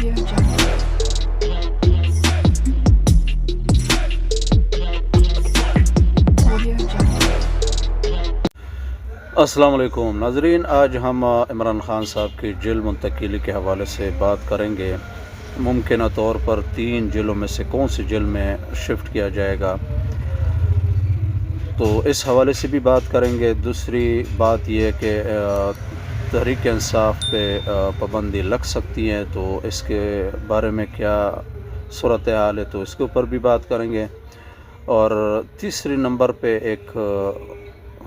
السلام علیکم ناظرین آج ہم عمران خان صاحب کی جیل منتقلی کے حوالے سے بات کریں گے ممکنہ طور پر تین جیلوں میں سے کون سی جیل میں شفٹ کیا جائے گا تو اس حوالے سے بھی بات کریں گے دوسری بات یہ کہ تحریک انصاف پہ پابندی لگ سکتی ہیں تو اس کے بارے میں کیا صورتحال ہے تو اس کے اوپر بھی بات کریں گے۔ اور تیسری نمبر پہ ایک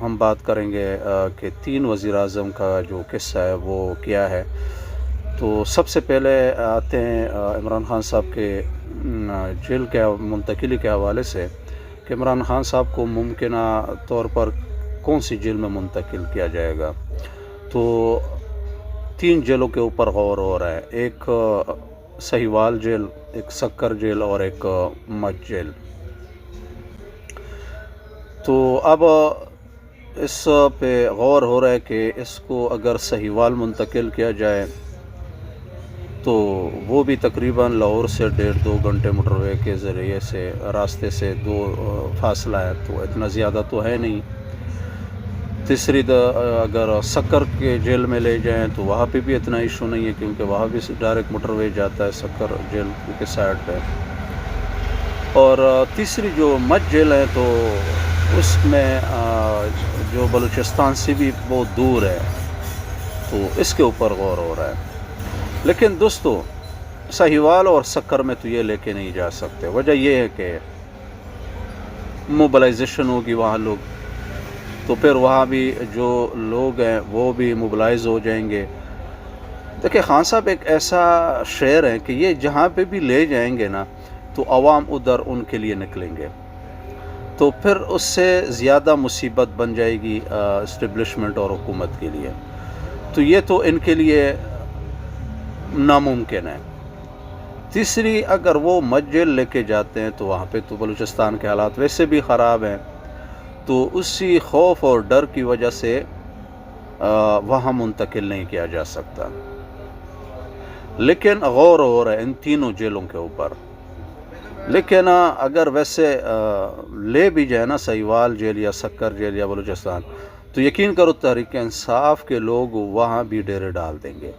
ہم بات کریں گے کہ تین وزیر اعظم کا جو قصہ ہے وہ کیا ہے۔ تو سب سے پہلے آتے ہیں عمران خان صاحب کے جیل کے منتقلی کے حوالے سے کہ عمران خان صاحب کو ممکنہ طور پر کون سی جیل میں منتقل کیا جائے گا۔ تو تین جیلوں کے اوپر غور ہو رہا ہے۔ ایک سہیوال جیل، ایک سکر جیل اور ایک مچ جیل۔ تو اب اس پہ غور ہو رہا ہے کہ اس کو اگر سہیوال منتقل کیا جائے تو وہ بھی تقریباً لاہور سے ڈیڑھ دو گھنٹے موٹر وے کے ذریعے سے، راستے سے دو فاصلہ ہے۔ تو اتنا زیادہ تو ہے نہیں۔ تیسری اگر سکر کے جیل میں لے جائیں تو وہاں پہ بھی اتنا ایشو نہیں ہے کیونکہ وہاں بھی ڈائریکٹ موٹر وے جاتا ہے، سکر جیل کے سائڈ پہ۔ اور تیسری جو مچ جیل ہے تو اس میں جو بلوچستان سے بھی بہت دور ہے۔ تو اس کے اوپر غور ہو رہا ہے۔ لیکن دوستو سہیوال اور سکر میں تو یہ لے کے نہیں جا سکتے۔ وجہ یہ ہے کہ موبلائزیشن ہوگی، وہاں لوگ تو پھر وہاں بھی جو لوگ ہیں وہ بھی موبلائز ہو جائیں گے۔ دیکھیں، خان صاحب ایک ایسا شعر ہے کہ یہ جہاں پہ بھی لے جائیں گے نا، تو عوام ادھر ان کے لیے نکلیں گے۔ تو پھر اس سے زیادہ مصیبت بن جائے گی اسٹیبلشمنٹ اور حکومت کے لیے۔ تو یہ تو ان کے لیے ناممکن ہے۔ تیسری، اگر وہ مجل لے کے جاتے ہیں تو وہاں پہ تو بلوچستان کے حالات ویسے بھی خراب ہیں۔ تو اسی خوف اور ڈر کی وجہ سے وہاں منتقل نہیں کیا جا سکتا۔ لیکن غور ہو رہا ہے ان تینوں جیلوں کے اوپر۔ لیکن اگر ویسے لے بھی جائے نا سیوال جیل یا سکر جیل یا بلوچستان، تو یقین کرو تحریک انصاف کے لوگ وہاں بھی ڈیرے ڈال دیں گے۔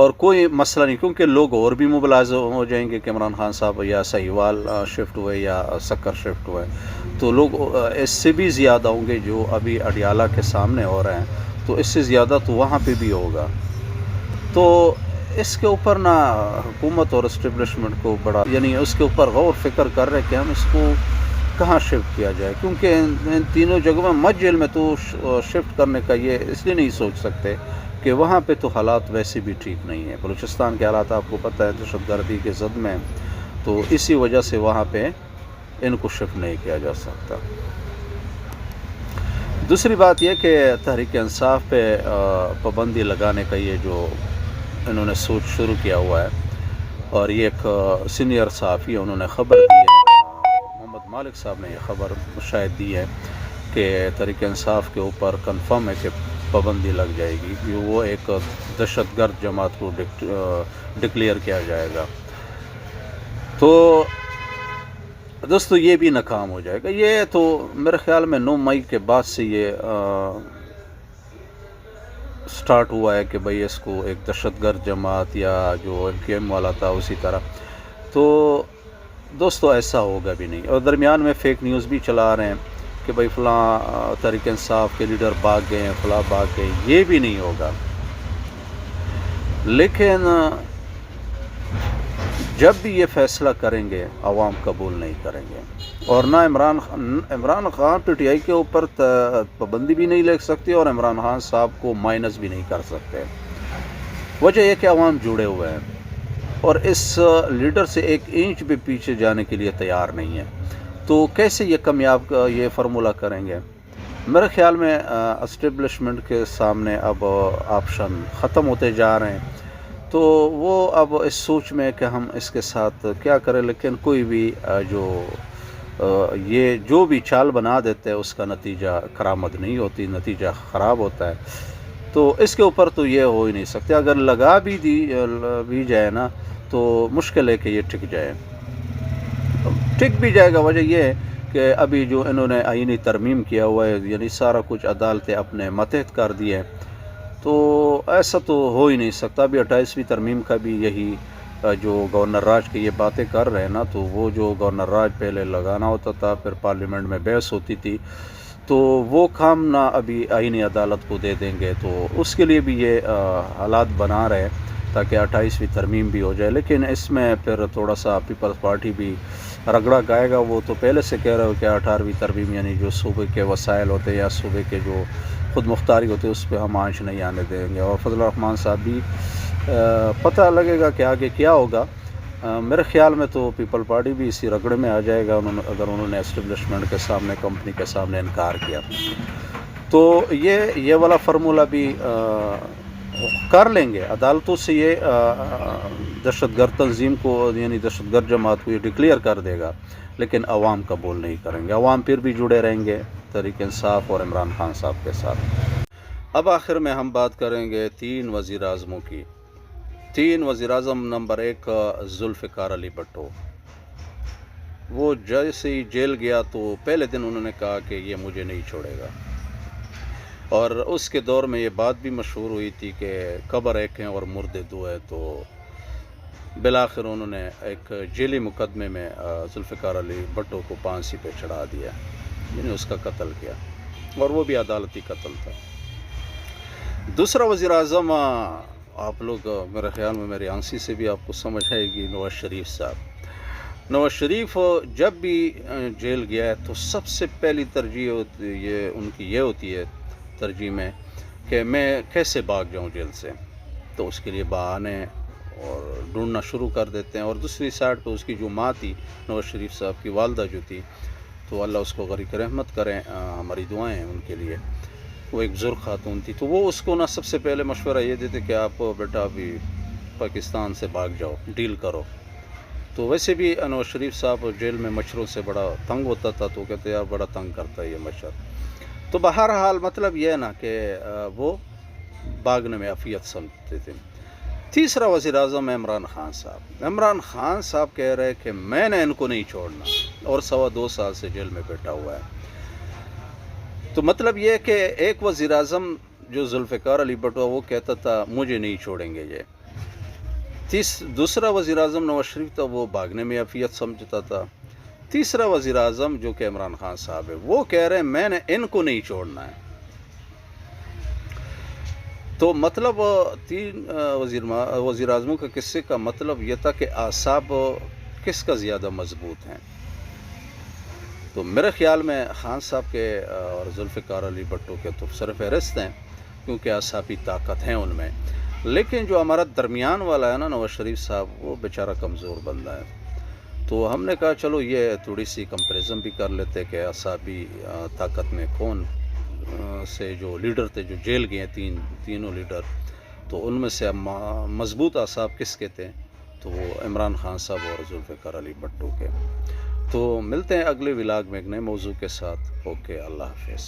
اور کوئی مسئلہ نہیں، کیونکہ لوگ اور بھی مبلاز ہو جائیں گے کہ عمران خان صاحب یا سہیوال شفٹ ہوئے یا سکر شفٹ ہوئے، تو لوگ اس سے بھی زیادہ ہوں گے جو ابھی اڈیالہ کے سامنے ہو رہے ہیں، تو اس سے زیادہ تو وہاں پہ بھی ہوگا۔ تو اس کے اوپر نہ حکومت اور اسٹیبلشمنٹ کو بڑا یعنی اس کے اوپر غور فکر کر رہے کہ ہم اس کو کہاں شفٹ کیا جائے، کیونکہ ان تینوں جگہوں میں مجل جیل میں تو شفٹ کرنے کا یہ اس لیے نہیں سوچ سکتے کہ وہاں پہ تو حالات ویسے بھی ٹھیک نہیں ہیں۔ بلوچستان کے حالات آپ کو پتہ ہے، دہشت گردی کے زد میں تو اسی وجہ سے وہاں پہ ان کو شفٹ نہیں کیا جا سکتا۔ دوسری بات یہ کہ تحریک انصاف پہ پابندی لگانے کا یہ جو انہوں نے سوچ شروع کیا ہوا ہے، اور یہ ایک سینئر صحافی انہوں نے خبر دی ہے۔ محمد مالک صاحب نے یہ خبر شاید دی ہے کہ تحریک انصاف کے اوپر کنفرم ہے کہ پابندی لگ جائے گی کہ وہ ایک دہشت گرد جماعت کو ڈکلیئر کیا جائے گا۔ تو دوستو، یہ بھی ناکام ہو جائے گا۔ یہ تو میرے خیال میں نو مئی کے بعد سے یہ سٹارٹ ہوا ہے کہ بھئی اس کو ایک دہشت گرد جماعت یا جو ایم کیو ایم والا تھا اسی طرح۔ تو دوستو، ایسا ہوگا بھی نہیں۔ اور درمیان میں فیک نیوز بھی چلا رہے ہیں۔ کہ بھائی فلاں تحریک انصاف کے لیڈر بھاگ گئے ہیں، فلاں بھاگ گئے یہ بھی نہیں ہوگا۔ لیکن جب بھی یہ فیصلہ کریں گے، عوام قبول نہیں کریں گے۔ اور نہ Imran Khan Imran Khan P T I کے اوپر پابندی بھی نہیں لے سکتی اور عمران خان صاحب کو مائنس بھی نہیں کر سکتے۔ وجہ یہ کہ عوام جڑے ہوئے ہیں اور اس لیڈر سے ایک انچ بھی پیچھے جانے کے لیے تیار نہیں ہے تو کیسے یہ کامیاب یہ فارمولہ کریں گے؟ میرے خیال میں اسٹیبلشمنٹ کے سامنے اب آپشن ختم ہوتے جا رہے ہیں۔ تو وہ اب اس سوچ میں کہ ہم اس کے ساتھ کیا کریں، لیکن کوئی بھی جو یہ جو بھی چال بنا دیتے ہیں، اس کا نتیجہ کرامد نہیں ہوتی، نتیجہ خراب ہوتا ہے۔ تو اس کے اوپر تو یہ ہو ہی نہیں سکتے۔ اگر لگا بھی دی بھی جائے نا، تو مشکل ہے کہ یہ ٹک جائے۔ ٹک بھی جائے گا۔ وجہ یہ ہے کہ ابھی جو انہوں نے آئینی ترمیم کیا ہوا ہے یعنی سارا کچھ عدالتیں اپنے متحد کر دی ہیں، تو ایسا تو ہو ہی نہیں سکتا۔ ابھی اٹھائیسویں ترمیم کا بھی یہی، جو گورنر راج کی یہ باتیں کر رہے ہیں نا، تو وہ جو گورنر راج پہلے لگانا ہوتا تھا، پھر پارلیمنٹ میں بحث ہوتی تھی، تو وہ کام نہ ابھی آئینی عدالت کو دے دیں گے۔ تو اس کے لیے بھی یہ حالات بنا رہے تاکہ اٹھائیسویں ترمیم بھی ہو جائے۔ لیکن اس میں پھر تھوڑا سا پیپلز پارٹی بھی رگڑا گائے گا۔ وہ تو پہلے سے کہہ رہے ہو کہ اٹھارہویں ترمیم یعنی جو صوبے کے وسائل ہوتے یا صوبے کے جو خود مختاری ہوتے اس پہ ہم آنچ نہیں آنے دیں گے۔ اور فضل الرحمان صاحب بھی پتہ لگے گا کہ آگے کیا ہوگا۔ میرے خیال میں تو پیپل پارٹی بھی اسی رگڑے میں آ جائے گا۔ انہوں نے، اگر انہوں نے اسٹیبلشمنٹ کے سامنے کمپنی کے سامنے انکار کیا۔ تو یہ یہ والا فرمولہ بھی کر لیں گے۔ عدالتوں سے یہ دہشت گرد تنظیم کو یعنی دہشت گرد جماعت کو یہ ڈکلیئر کر دے گا، لیکن عوام قبول نہیں کریں گے۔ عوام پھر بھی جڑے رہیں گے تحریک انصاف اور عمران خان صاحب کے ساتھ۔ اب آخر میں ہم بات کریں گے تین وزیر اعظموں کی۔ تین وزیر اعظم نمبر ایک ذوالفقار علی بھٹو۔ وہ جیسے ہی جیل گیا تو پہلے دن انہوں نے کہا کہ یہ مجھے نہیں چھوڑے گا۔ اور اس کے دور میں یہ بات بھی مشہور ہوئی تھی کہ قبر ایک ہیں اور مردے دو ہے تو بالآخر انہوں نے ایک جیلی مقدمے میں ذوالفقار علی بھٹو کو پھانسی پہ چڑھا دیا یعنی اس کا قتل کیا، اور وہ بھی عدالتی قتل تھا۔ دوسرا وزیر اعظم آپ لوگ میرے خیال میں میری آنسی سے بھی آپ کو سمجھ آئے گی، نواز شریف صاحب۔ نواز شریف جب بھی جیل گیا ہے تو سب سے پہلی ترجیح ہوتی، یہ ان کی یہ ہوتی ہے ترجیح میں کہ میں کیسے بھاگ جاؤں جیل سے؟ تو اس کے لیے بہانے اور ڈھونڈنا شروع کر دیتے ہیں اور دوسری سائڈ پہ اس کی جو ماں تھی، نواز شریف صاحب کی والدہ جو تھی، تو اللہ اس کو غریق رحمت کریں ہماری دعائیں ہیں ان کے لیے۔ وہ ایک بزرگ خاتون تھی۔ تو وہ اس کو نہ سب سے پہلے مشورہ یہ دیتے کہ آپ بیٹا ابھی پاکستان سے بھاگ جاؤ، ڈیل کرو۔ تو ویسے بھی نواز شریف صاحب جیل میں مچھروں سے بڑا تنگ ہوتا تھا، تو کہتے یار بڑا تنگ کرتا ہے یہ مچھر۔ تو بہرحال مطلب یہ ہے نا کہ وہ باغنے میں افیت سمجھتے تھے۔ تیسرا وزیر اعظم عمران خان صاحب۔ عمران خان صاحب کہہ رہے کہ میں نے ان کو نہیں چھوڑنا اور سوا دو سال سے جیل میں بیٹھا ہوا ہے۔ تو مطلب یہ کہ ایک وزیر اعظم جو ذوالفقار علی بھٹو وہ کہتا تھا، مجھے نہیں چھوڑیں گے یہ۔ تیس، دوسرا وزیر اعظم نواز شریف تھا، وہ بھاگنے میں افیت سمجھتا تھا۔ تیسرا وزیر اعظم جو کہ عمران خان صاحب ہے وہ کہہ رہے ہیں، میں نے ان کو نہیں چھوڑنا ہے۔ تو مطلب تین، وزیر وزیر اعظموں کے قصے کا مطلب یہ تھا کہ اعصاب کس کا زیادہ مضبوط ہیں۔ تو میرے خیال میں خان صاحب کے اور ذوالفقار علی بھٹو کے تو سر فہرست ہیں، کیونکہ اعصابی طاقت ہیں ان میں۔ لیکن جو ہمارا درمیان والا ہے نا، نواز شریف صاحب، وہ بیچارہ کمزور بندہ ہے۔ تو ہم نے کہا چلو یہ تھوڑی سی کمپریزم بھی کر لیتے کہ اعصابی طاقت میں کون سے جو لیڈر تھے جو جیل گئے تین، تینوں لیڈر، تو ان میں سے مضبوط اعصاب کس کے تھے؟ تو وہ عمران خان صاحب اور ذوالفقار علی بھٹو کے۔ تو ملتے ہیں اگلے ولاگ میں ایک نئے موضوع کے ساتھ۔ اوکے، اللہ حافظ۔